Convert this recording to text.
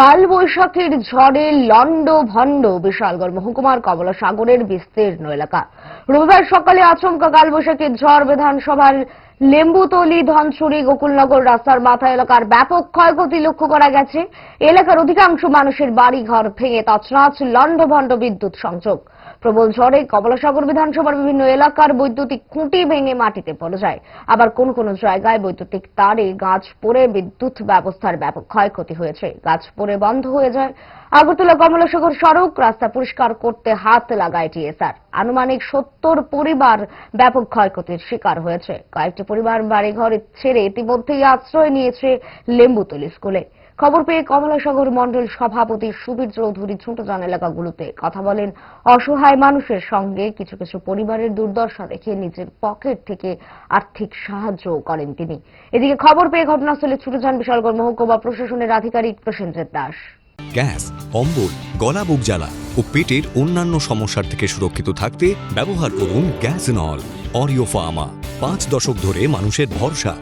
কাল বৈশাখীর ঝড়ে লন্ড ভণ্ড বিশালগড় মহকুমার কমলা সাগরের বিস্তীর্ণ এলাকা। রবিবার সকালে আচমকা কালবৈশাখীর ঝড় বিধানসভার লেম্বুতলি ধনছড়ি গোকুলনগর রাস্তার মাথা এলাকার ব্যাপক ক্ষয়ক্ষতি লক্ষ্য করা গেছে। এলাকার অধিকাংশ মানুষের বাড়িঘর ভেঙে লন্ড লন্ডভণ্ড বিদ্যুৎ সংযোগ। প্রবল ঝড়ে কমলাসাগর বিধানসভার বিভিন্ন এলাকার বৈদ্যুতিক খুঁটি ভেঙে মাটিতে পড়ে যায়। আবার কোন কোন জায়গায় বৈদ্যুতিক তারে গাছ পড়ে বিদ্যুৎ ব্যবস্থার ব্যাপক ক্ষয়ক্ষতি হয়েছে। গাছ পড়ে বন্ধ হয়ে যায়। আগরতলা কমলাসাগর সড়ক রাস্তা পরিষ্কার করতে হাত লাগায় টিএসআর। আনুমানিক সত্তর পরিবার ব্যাপক ক্ষয়ক্ষতির শিকার হয়েছে। কয়েকটি পরিবার বাড়িঘর ছেড়ে ইতিমধ্যেই আশ্রয় নিয়েছে লেম্বুতলি স্কুলে। খবর পেয়ে কমলাসাগর মণ্ডল সভাপতি সুবীর চৌধুরী ছোট এলাকাগুলোতে কথা বলেন। অসহায় মানুষের সঙ্গে কিছু কিছু পরিবারের দুর্দশা দেখে নিজের পকেট থেকে আর্থিক সাহায্য করেন তিনি। এদিকে খবর পেয়ে ঘটনাস্থলে ছুটে যান বিশালগড় মহকুমা প্রশাসনের আধিকারিক প্রসেনজিৎ দাস। গ্যাস অম্বল গলা, বুক জ্বালা ও পেটের অন্যান্য সমস্যার থেকে সুরক্ষিত থাকতে ব্যবহার করুন গ্যাস নল, অরিও ফার্মা। পাঁচ দশক ধরে মানুষের ভরসা